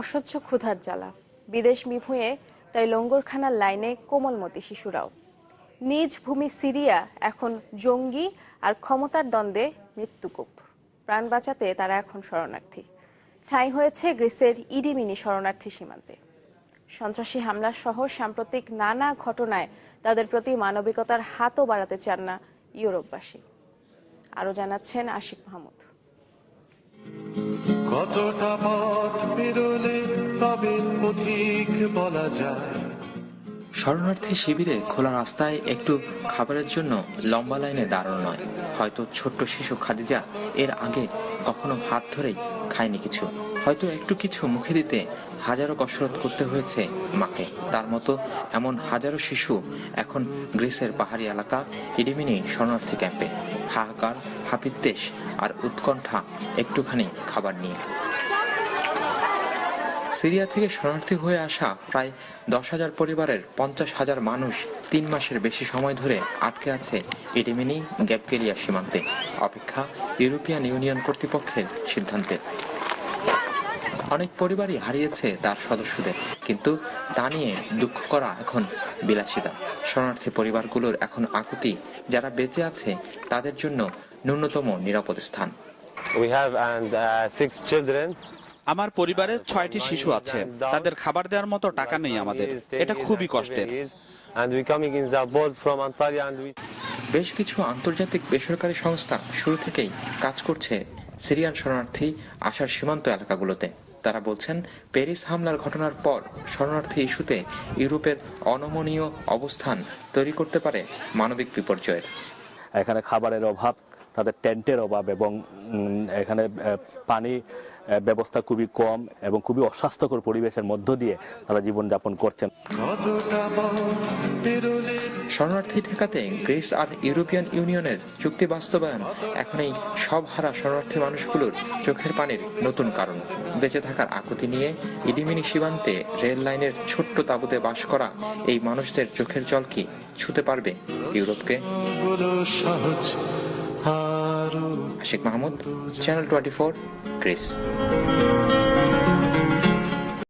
অসহ্য ক্ষুধার জ্বালা। বিদেশ মিভুঁয়ে তাই লঙ্গরখানার লাইনে কোমলমতি শিশুরাও। নিজ ভূমি সিরিয়া, এখন জঙ্গি আর ক্ষমতার দ্বন্দ্বে মৃত্যুকূপ। প্রাণ বাঁচাতে তারা এখন শরণার্থী। ঠাঁই হয়েছে গ্রিসের ইডিমিনি শরণার্থী সীমান্তে। সন্ত্রাসী হামলা সহ সাম্প্রতিক নানা ঘটনায় তাদের প্রতি মানবিকতার হাতও বাড়াতে চান না ইউরোপবাসী। আরও জানাচ্ছেন আশিক মাহমুদ। কতটা পথ পেরোলে তবে পথিক বলা যায়। শরণার্থী শিবিরে খোলা রাস্তায় একটু খাবারের জন্য লম্বা লাইনে দাঁড়ানো নয়। হয়তো ছোট্ট শিশু খাদিজা এর আগে কখনো হাত ধরেই খায়নি কিছু। হয়তো একটু কিছু মুখে দিতে হাজারো কসরত করতে হয়েছে মাকে। তার মতো এমন হাজারো শিশু এখন গ্রিসের পাহাড়ি এলাকা ইডিমিনি শরণার্থী ক্যাম্পে। হাহাকার, হাপিত্তেশ আর উৎকণ্ঠা একটুখানি খাবার নিয়ে। সিরিয়া থেকে শরণার্থী হয়ে আসা প্রায় দশ হাজার পরিবারের পঞ্চাশ হাজার মানুষ তিন মাসের বেশি সময় ধরে আটকে আছে ইডিমিনি গ্যাপকেরিয়া সীমান্তে। অপেক্ষা ইউরোপিয়ান ইউনিয়ন কর্তৃপক্ষের সিদ্ধান্তে। অনেক পরিবারই হারিয়েছে তার সদস্যদের কিন্তু তা নিয়ে দুঃখ করা এখন বিলাসিতা। শরণার্থী পরিবারগুলোর এখন আকুতি যারা বেঁচে আছে তাদের জন্য ন্যূনতম নিরাপদ স্থান। We have and uh, six children. আমার পরিবারে ছয়টি শিশু আছে। তাদের খাবার দেওয়ার মতো টাকা নেই আমাদের। এটা খুবই কষ্টের। বেশ কিছু আন্তর্জাতিক বেসরকারি সংস্থা শুরু থেকেই কাজ করছে সিরিয়ান শরণার্থী আসার সীমান্ত এলাকাগুলোতে। তারা বলছেন প্যারিস হামলার ঘটনার পর শরণার্থী ইস্যুতে ইউরোপের অনমনীয় অবস্থান তৈরি করতে পারে মানবিক বিপর্যয়ের। এখানে খাবারের অভাব তাদের টেন্টের অভাব এবং এখানে পানি ব্যবস্থা খুবই কম এবং খুবই অস্বাস্থ্যকর পরিবেশের মধ্য দিয়ে তারা জীবনযাপন করছেন। শরণার্থী ঠেকাতে গ্রিস আর ইউরোপিয়ান ইউনিয়নের চুক্তি বাস্তবায়ন এখন এই সব হারা শরণার্থী মানুষগুলোর চোখের পানির নতুন কারণ। বেঁচে থাকার আকুতি নিয়ে ইডিমিনি সীমান্তে রেল লাইনের ছোট্ট তাঁবুতে বাস করা এই মানুষদের চোখের জল কি ছুতে পারবে ইউরোপকে? গুলো সহজ আরও আশিক মাহমুদ